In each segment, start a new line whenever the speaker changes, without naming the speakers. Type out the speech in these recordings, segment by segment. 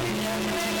Música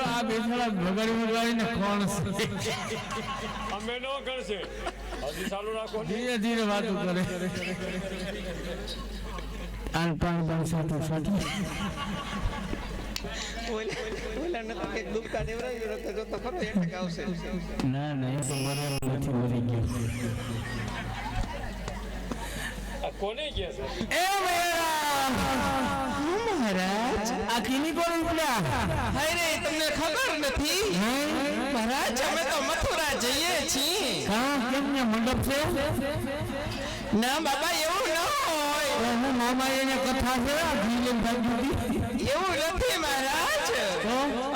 બેઠો આ બેઠેલા ભગાડી ભગાડીને કોણ છે.
અમે નો કરશે. હજી ચાલુ રાખો
ધીરે ધીરે વાતો કરે. આન પાણ પાણ સાથે
સાથે. તો તો તો
ના ના એ તો મરેલો નથી મરી ગયો.
કોને ગયા છે?
એ મહારાજ આ કીની કોણ ઉપડ્યા
અરે તમને ખબર નથી? મહારાજ. અમે તો મથુરા જઈએ છીએ.
હા કેમ ને મંડપ છે?
ના બાબા એવું ન હોય.
એનું મામા એને કથા છે આ ઘી લઈને ભાગી
એવું નથી મહારાજ.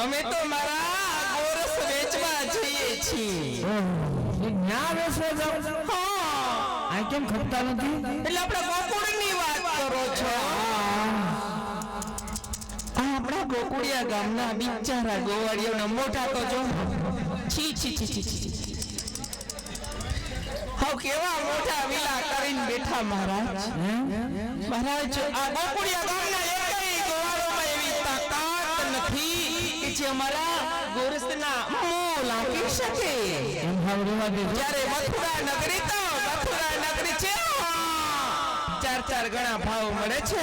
અમે તો મારા ગોરસ વેચવા જઈએ છીએ.
ના ન્યા જાવ
હા.
આ કેમ ખપતા નથી?
એટલે આપણે ગોકુળની વાત કરો છો. ગોકુળિયા ગામના બિચારા ગોવાળીઓના મોઢા તો જો. છી છી છી છી છી હાવ કેવા મોટા વિલા કરીને બેઠા મહારાજ. મહારાજ આ ગોકુડિયા ગામના એકેય ગોવાળોમાં એવી તાકાત નથી કે જે અમારા ગોરસના મોં લાગી શકે. જ્યારે મથુરા નગરી ચાર ગણા ભાવ મળે છે?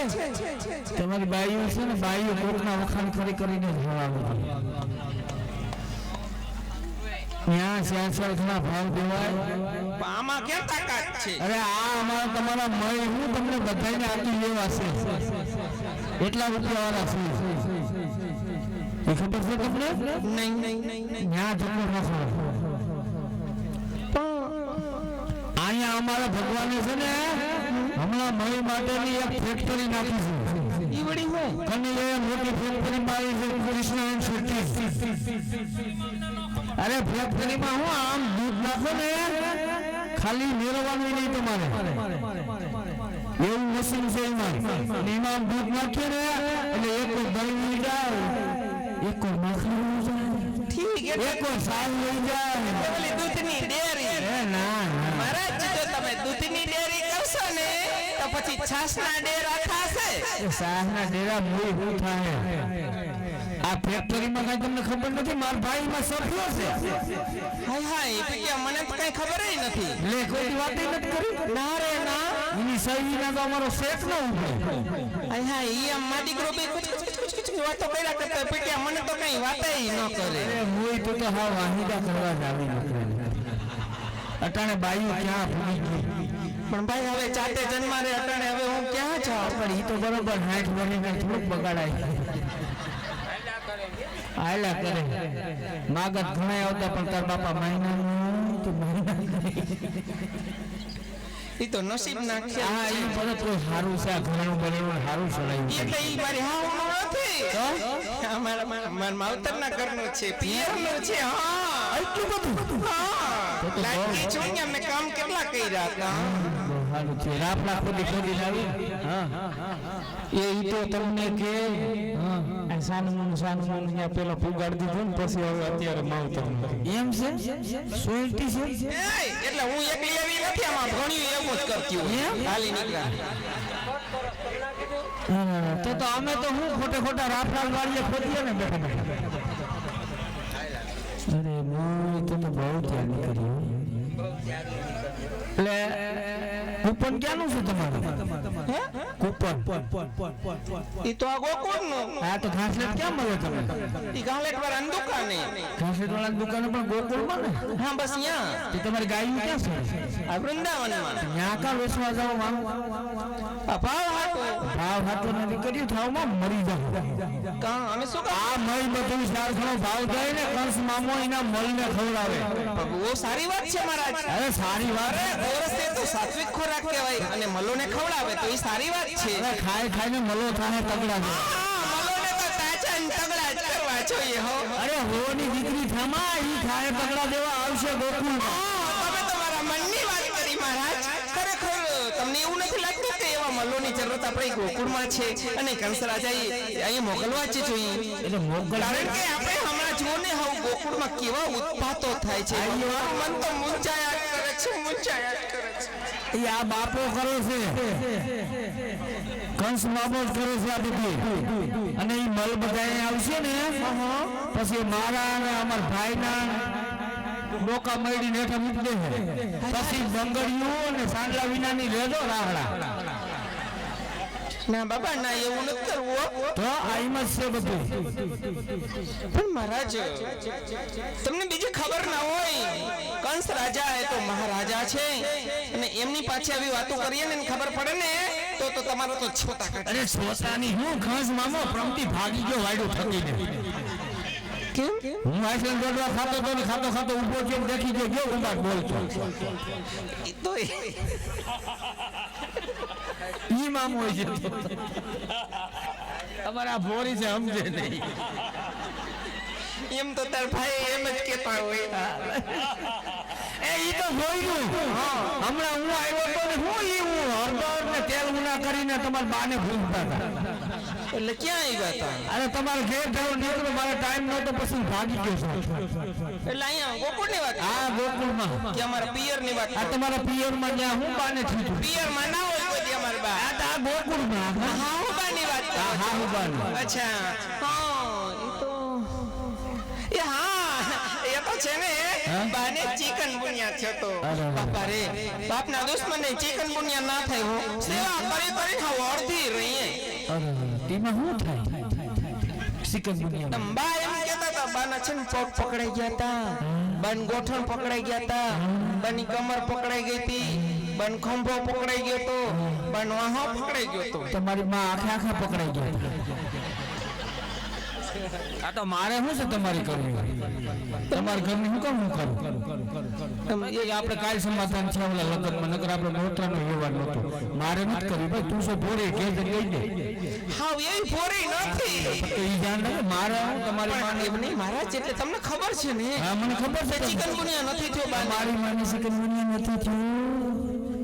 તમારી બાઈઓ છે ને બાઈઓ કોકના વખાણ કરી કરીને જ ત્યાં ચાર ચાર ભાવ દેવાય.
આમાં કેમ તાકાત છે?
અરે આ અમારા તમારા મય હું તમને બધાને આપી લેવા છે. એટલા રૂપિયા વાળા છે ખબર છે તમને?
નહીં નહીં નહીં
ત્યાં જતો નથી અહીંયા અમારા ભગવાન છે ને હમણાં મય માટેની એક ફેક્ટરી નાખી છે. આવી છે કૃષ્ણ અરે ફેક્ટરીમાં હું આમ દૂધ નાખો ને ખાલી મેળવવાનું નહીં તમારે. એવું મશીન છે એમાં. એમાં દૂધ નાખીએ ને એટલે એક દહીં લઈ જાય એક માખણ લઈ જાય એક સાલ લઈ જાય.
દૂધની પછી છાસના ડેરા થાશે
છાસના ડેરા મૂળ હું થાય. આ ફેક્ટરીમાં કઈ તમને ખબર નથી? માર ભાઈ માં સફ્યો છે.
હાય હાય પૈયા મને તો કઈ ખબર જ નથી.
લે કોઈ વાત નથી કરી?
ના રે ના.
એની સહી ના તો અમારો શેખ ન ઊભો.
હાય હાય ઈ આમ મા દીકરો બે કુછ કુછ કુછ વાતો કર્યા કરતા પૈયા મને તો કઈ વાત ન કરે.
અરે હું તો તો હા વાહિદા કરવા જ આવી અટાણે બાયું ક્યાં ભૂલી ગઈ?
પણ ભાઈ હવે ચાતે જન્મારે અટાણે હવે હું ક્યાં જાઉં?
પણ ઈ તો બરોબર હાથ વળીને થોડુંક બગાડાય આયલા કરે. માગત ઘણા આવતા પણ તાર બાપા મહિના તો મહિના
એ તો નસીબ
હા
એ
ઈ તો સારું છે આ ઘરનું બનેલું સારું ચડાવ્યું
એટલે એ મારી હાવનું નથી મારા મારા મારા માવતરના ઘરનું છે પિયરનું છે હા.
એટલું બધું?
હા.
લાઈટની
જોઈને અમે કામ કેટલા કર્યા હતા?
બહુ સારું છે રાપડા ખોદી ખોદી લાવી. હા એ ઈ તો તમને કે હા. સાનમુન સાનમુન અહીંયા પેલો પુગાડી દીધો ને પછી હવે અત્યારે માવતર એમ છે? સોયટી છે?
એય, એટલે હું એકલી એવી નથી આમાં ભણ્યું એવું જ કરતી હોય. હાલી નીકળ્યા
ના, ના, ના. તો તો અમે તો હું ખોટે ખોટા રાફડાલ વાળીએ ખોદીએ ને બેઠા બેઠા. અરે મોય તો તો બહુ ધ્યાન કર્યું એટલે કૂપન ક્યાંનું છે તમારું? કૂપન.
ઈ તો આ ગોકુળનું
હા તો ઘાસલેટ ક્યાં મળે તમને?
ઈ વાર વાળાની દુકાને.
ઘાસલેટ વાળા દુકાને પણ ગોકુળમાં ને
હા બસ અહીંયા
તો તમારી ગાયું ક્યાં છે?
આ વૃંદાવનમાં.
ત્યાં કા વેસવા જાવ
આ ભાવ હાટો.
ભાવ હાથો નથી કર્યું થાવમાં મરી જાવ
કાં અમે શું
આ મય બધું ઘણો ભાવ જાય ને કંસ મામો એના મળને ખવડાવે.
બહુ સારી વાત છે મહારાજ.
અરે સારી વાત.
અરે ગોરસે તો સાત્વિક ખોરાક કહેવાય અને મલોને ખવડાવે તો એ સારી વાત છે.
અરે ખાઈ ખાઈને મલો થાય તગડા છે.
મલોને તો તાજા ને તગડા જ કરવા જોઈએ હો.
અરે હોની દીકરી થામા ઈ ખાય તગડા દેવા આવશે ગોકુળમાં
એવું નથી લાગતું કે એવા મલોની જરૂરત આપણે ગોકુળમાં છે અને કંસરાજાએ અહીં મોકલવા જ જોઈએ.
એટલે મોકલ
કારણ કે આપણે હમણાં જુઓ ને હવે ગોકુળમાં કેવા ઉત્પાતો થાય છે. મારું મન તો મૂંચાયા કરે છે મૂંચાયા કરે છે.
આ બાપો કરે છે. કંસ બાપો જ કરે છે આ બધી. અને મલ બધા આવશે ને પછી મારા અને અમાર ભાઈના ડોકા મળી નેઠા મૂકી દે પછી બંગડીયું અને સાંડલા વિનાની રેડો રાહડા.
ના બાબા ના એવું નથી કરવું
તો આઈમાં છે બધું.
પણ મહારાજ તમને બીજી ખબર ના હોય કંસ રાજા એ તો મહારાજા છે. અને એમની પાછળ આવી વાતો કરીએ ને ખબર પડે ને તો તો તમારો તો છોતા
અરે સોતાની હું ઘાસ મામો પ્રમતી ભાગી ગયો વાડું
કેમ
હું આઈસલેન્ડ દોડવા ખાતો તો ને ખાતો ખાતો ઊભો થયો દેખી ગયો ગયો ઉંબાટ બોલતો
તો
ઈ મામો હોય છે. અમારા ભોરી છે સમજે નહીં.
એમ તો તાર ભાઈ એમ જ કેતા હોય.
એ ઈ તો જોયું હમણાં હું આવ્યો તો ને હું ઈ હું હળદર ને તેલ ઉના કરીને તમારા બાને ભૂલતા હતા.
એટલે ક્યાં આવ્યા હતા
અરે તમારે ઘેર જવો નીકળો મારે ટાઈમ નહોતો પછી હું ભાગી ગયો છું.
એટલે અહીંયા ગોકુળની વાત
આ ગોકુળમાં.
કે અમારા પિયરની વાત
આ તમારા પિયરમાં જ્યાં હું બાને થયું
પિયરમાં ના હોય કોઈ દી અમારી બા.
આ તો આ ગોકુળમાં.
હા હું બાની વાત કરું
હા હા હું બાને
અચ્છા. હા એ તો એ હા એ તો છે ને બાને ચિકન બુનિયા થયો તો.
અરે.
બાપા રે બાપના દુશ્મને ચિકન બુનિયા ના થાય હો. સેવા કરી કરી હાવ અડધી રહીએ.
તેમાં શું થાય? બુનિયા
બા એમ કહેતા હતા બાના છે ને પગ પકડાઈ ગયા હતા બન ગોઠણ પકડાઈ ગયા હતા બની કમર પકડાઈ ગઈ હતી. બન ખંભો પકડાઈ ગયો તો. બન વાહો પકડાઈ ગયો તો.
તમારી માં આખા આખા પકડાઈ ગયા આ તો મારે શું છે તમારી કરવી? તમારા ઘરની શું કામ હું કરું? એ આપણે કાલ સમાધાન છે ઓલા લગ્નમાં નગર આપણે નોતરાનો વ્યવહાર નહોતો. મારે નથી કરવી. ભાઈ તું શું ભોળી? કે લઈ દે
હા એ ફોરી નથી.
તો ઈ જાણ ને મારે હું તમારી માને
એમ નહીં મારા એટલે તમને ખબર છે ને?
હા મને ખબર છે.
ચિકન ગુનિયા નથી થયો
મારી માની ચિકન ગુનિયા નથી થયો.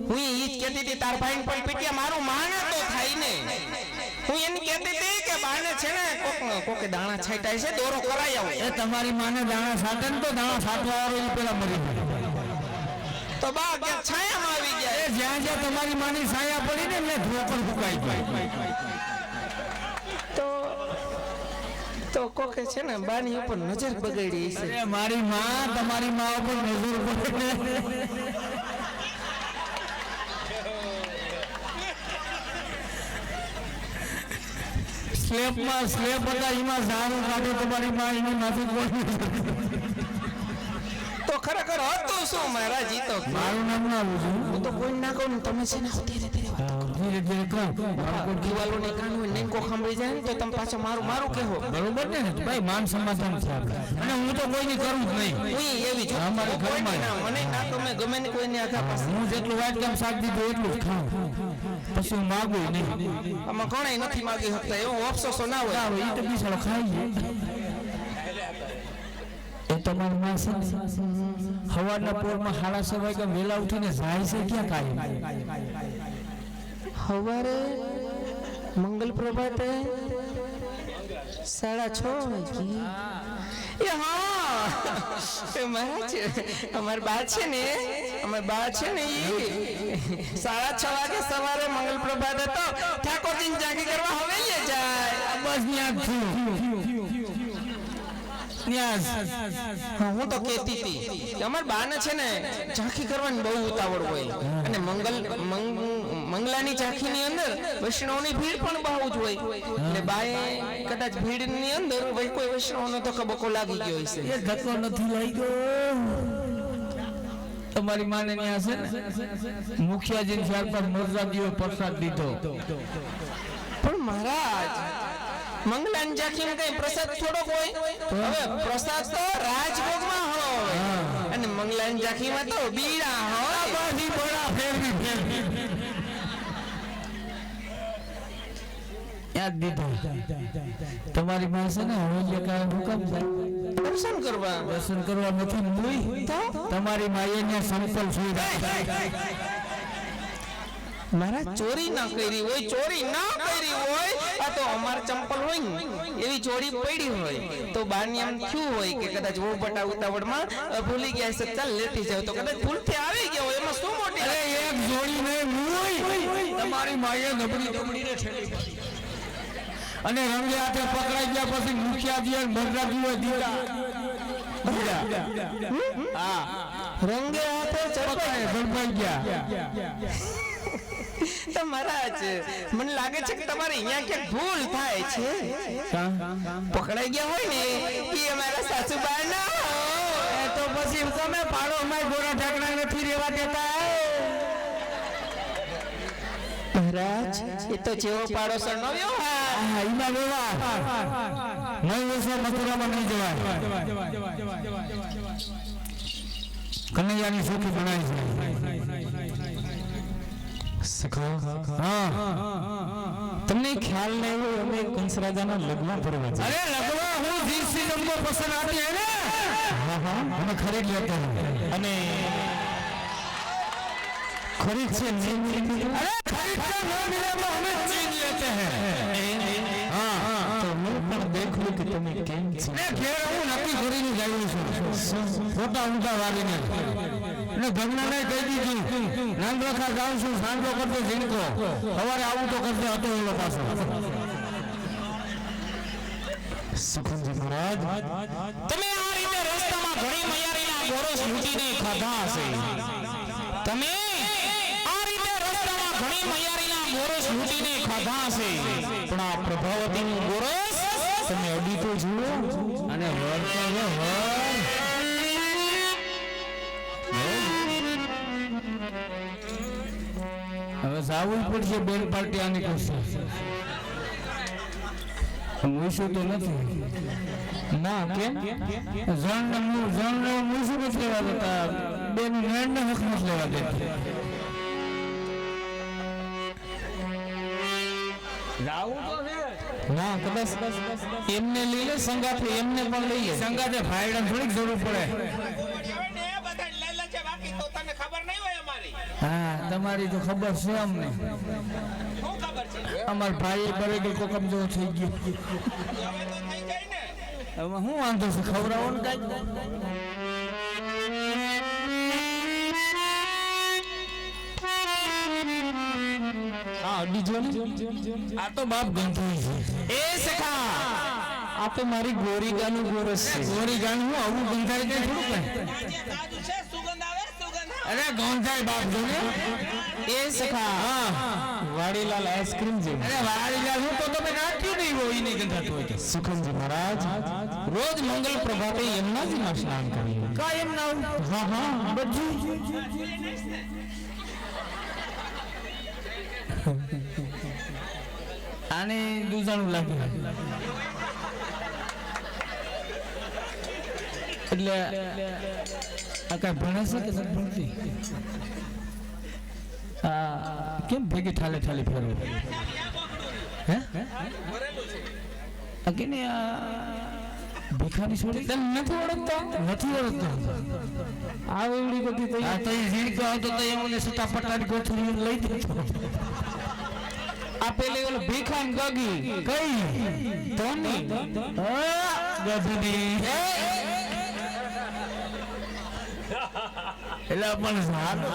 હું ઈ જ કહેતી હતી તાર ભાઈ પણ પીટ્યા મારું માને તો થાય ને. હું એને કહેતી હતી કે બાને છે ને કોક કોક દાણા છાંટાય છે દોરો કરાઈ આવો.
એ તમારી માને દાણા સાટે ને તો દાણા સાટવા વાળો એ પેલા મરી ગયો.
તો બા કે છાયામાં આવી ગયા?
એ જ્યાં જ્યાં તમારી માની છાયા પડી ને એટલે ધોકળ ફૂકાઈ ગઈ
તો તો કોકે છે ને બાની ઉપર નજર બગડી છે
મારી માં તમારી માં ઉપર નજર પડે. સ્લેબમાં સ્લેબ હતા એમાં ઝાડું કાઢો તમારી માં એની માફી કોઈ
તો ખરેખર હતો શું મહારાજ ઈ તો?
મારું નામ ના બોલું
હું તો કોઈ ના કહું તમે છે ને ધીરે ધીરે
ધીરે ધીરે કહું.
કોઈ દિવાલો ને કાન હોય નેકો સાંભળી જાય ને તો તમે પાછા મારું મારું કહેવો.
બરોબર ને? ભાઈ માન સમાધાન છે આપણે અને હું તો કોઈની કરું જ નહીં. અમારા ઘરમાં
મને ના ગમે ગમે ને કોઈને આઘા પાસે
હું જેટલું વાટ કામ શાક દીધું એટલું જ ખાઉં. પછી હું માગું નહીં.
આમાં ઘણાય નથી માગી શકતા? એવું અફસોસો ના હોય.
ના તો બિચારો ખાઈ એ તમારી માં છે ને. સવારના પોરમાં સાડા છ વાગ્યા વેલા ઉઠીને જાય છે ક્યાં કાયમ?
હવારે મંગલ પ્રભાતે સાડા છ વાગી. એ હા! એ અમાર બા છે ને અમાર બા છે ને ઈ. સાડા છ વાગે સવારે મંગલ પ્રભાત હતો. ઠાકોરજી જાગી કરવા હવે જાય.
બસ ન્યાસ
હું તો કેતી હતી અમાર બાને છે ને ઝાંખી કરવાની બહુ ઉતાવળ હોય. અને મંગલ મંગ- મંગલાની ઝાંખીની અંદર વૈષ્ણવની ભીડ પણ બહુ જ હોય. એટલે બાએ કદાચ ભીડની અંદર કોઈ વૈષ્ણવનો તો કબકો લાગી ગયો હશે.
એ ધક્કો નથી લાગ્યો. તમારી માને ન્યા છે ને? મુખિયાજી ચાર પાંચ મોરજાદીઓ પ્રસાદ દીધો.
પણ મહારાજ મંગલાની જાખીમ કઈ પ્રસાદ થોડોક હોય? હવે પ્રસાદ તો રાજભોગમાં હોય. અને મંગલાની જાખીમાં તો બીડા હોય.
બાથી બોડા ફેરવી ફેરવી. યાદ દીધા. તમારી પાસે ને હવે કાંઈ હુકમ
દર્શન કરવા
દર્શન કરવા નથી મુઈ. તમારી માએ ને સંકલ્પ સુઈ
મારા ચોરી ના કરી હોય ચોરી ના કરી હોય આ તો અમાર ચંપલ હોય ને એવી ચોરી પડી હોય. તો બારની આમ થયું હોય કે કદાચ વહુપટા ઉતાવળમાં અ, ભૂલી ગયા છે ચાલ લેતી જાવ તો કદાચ ભૂલથી આવી ગયા હોય એમાં શું મોટી
અરે એક જોડી ને તમારી માયે નબળી નબળીને ઠેલી અને રંગે હાથે પકડાઈ ગયા પછી મુખિયાજી મરદાજીઓ દીધા. હા.
રંગે હાથે
પકડાય
ઝડપાઈ
ગયા.
તમારા છે મને લાગે છે કે તમારે અહીંયા ક્યાંક ભૂલ થાય છે. પકડાઈ ગયા હોય ને એ અમારા સાસુબા ના
એ તો પછી તમે પાડો અમારે ગોરા ઢાકણા નથી રેવા દેતા.
મહારાજ એ તો જેવો પાડોશર નો વ્યવહાર
હા ઈમાં વેવા નહીં વેસો મથુરામાં નહીં જવાય. કનૈયાની સુખી બનાવી છે.
તમને ખ્યાલ નહીં હોય અમે કંસરાજાના લગ્ન કરવા છે
અરે લગ્ન હું જીસી નંબર પસંદ આપી હે ને હા. હા અમે ખરીદ લેતા હૈ
અને ખરીદ છે નહીં
अरे खरीद कर न मिले तो हमें छीन लेते हैं हाँ हाँ
તો હું પણ દેખું કે તમે કેમ છો
ને ઘેર હું નક્કી કરીને જાયું છું ફોટા ઊંધા વાળીને ને ભગનાને કહી દીધું નાનરખા જાઉં છું સાંજો કરતો ઝીણકો સવારે આવું તો કરતો હતો એનો પાછો
સુખનજી મહારાજ
તમે આ રીતે રસ્તામાં ઘણી મયારીના ગોરસ લૂંટીને ખાધા હશે તમે મયારીના ગોરસ લૂટીને ખાધા છે પણ આ પ્રભાવતીનું ગોરસ
તમે અડી તો જુઓ.
અને વર હવે જાવું પડશે બેન પાર્ટી આની કરશે. મૂઈશું તો નથી.
ના, કેમ?
જણ જણ ને નથી લેવા દેતા. બેન નેણ હક નથી લેવા દેતા. જાવું તો છે
ના કદાચ એમને લઈ લે સંગાથે એમને પણ લઈએ.
સંગાથે ફાયડા થોડીક જરૂર પડે. હા તમારી તો ખબર છે અમને. અમાર ભાઈ બરે ગઈ કોકમ જેવો થઈ ગયો. હવે શું વાંધો છે? ખવડાવો ને કાંઈક.
જો ને
આ તો બાપ ગંધાઈ છે.
એ સખા
આ તો મારી ગોરીગાનું ગોરસ છે.
ગોરી ગાન હું આવું ગંધાઈ જાય થોડું કઈ? અરે ગંધાઈ બાપ જો ને
એ સખા
હા.
વાડીલાલ આઈસ્ક્રીમ જેવું.
અરે વાળી લા હું તો તમે નાખ્યું નહીં હોય ઈ નહીં ગંધાતું હોય તો.
સુખનજી મહારાજ રોજ મંગલ પ્રભાતે યમુનાજીમાં સ્નાન કરીએ.
કાયમ ના આવું.
હા. હા બધું
આને દૂધાણું લાગે એટલે આ કઈ ભણે છે કે નથી ભણતી? આ કેમ ભેગી ઠાલે ઠાલે ફેરવે? હે? આ કેને આ ભીખાની છોડી? તને નથી ઓળખતો? નથી ઓળખતો.
આ એવડી બધી તો
આ તો ઝીણકો આવતો તો એમને સટા પટાની ગોઠવી લઈ દેતો
આ પેલી ઓલો ગગી.
કઈ? ધોની. ગધની એટલે પણ સારું.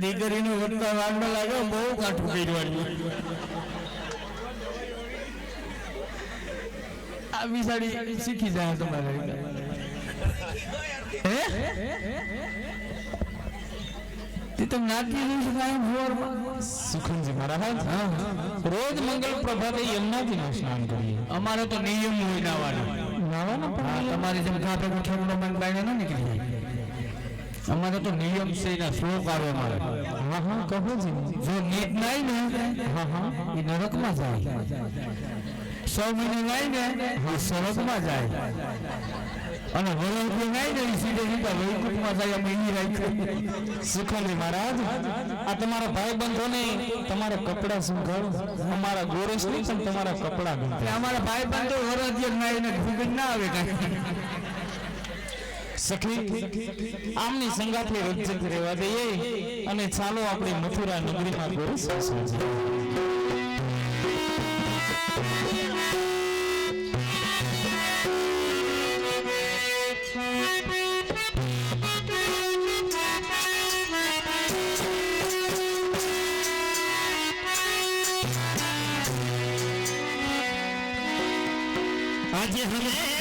દીકરીનું વધતા વાગમાં લાગે બહુ કાઠું કર્યું આ બિસાડી શીખી જાય તમારે. હે? તે તો નાટકી દિવસ કાયમ હોરમાં
સુખનજી મહારાજ રોજ મંગલ પ્રભાતે યમુનાજીનું સ્નાન કરીએ.
અમારે તો નિયમ હોય નાવાનું.
નાવાના પણ
તમારી જેમ ખાતે ઠેકડો મન બાઈને ન નીકળી. જાય અમારે તો નિયમ છે એના શ્લોક આવે અમારે.
હા હા કહો જી.
જો નીત નાય ને
હા હા.
એ નરકમાં જાય. સૌ મહિને નાય ને એ સ્વર્ગમાં જાય. અને વરસથી નાય ને સીધે સીધા વૈકુંઠમાં જાય અમે ઈ રાખ્યું.
સુખનજી મહારાજ આ તમારા ભાઈ બંધોને તમારા કપડા સંઘાડો અમારા ગોરસ નહીં પણ તમારા કપડા
એટલે અમારા ભાઈ બંધો વરસથી નાય ને ભૂગન ના આવે કાંઈ.
સખી આમની સંગાથે રજત રહેવા દઈએ અને ચાલો આપણે મથુરા નગરીમાં ગોરસ વાસવા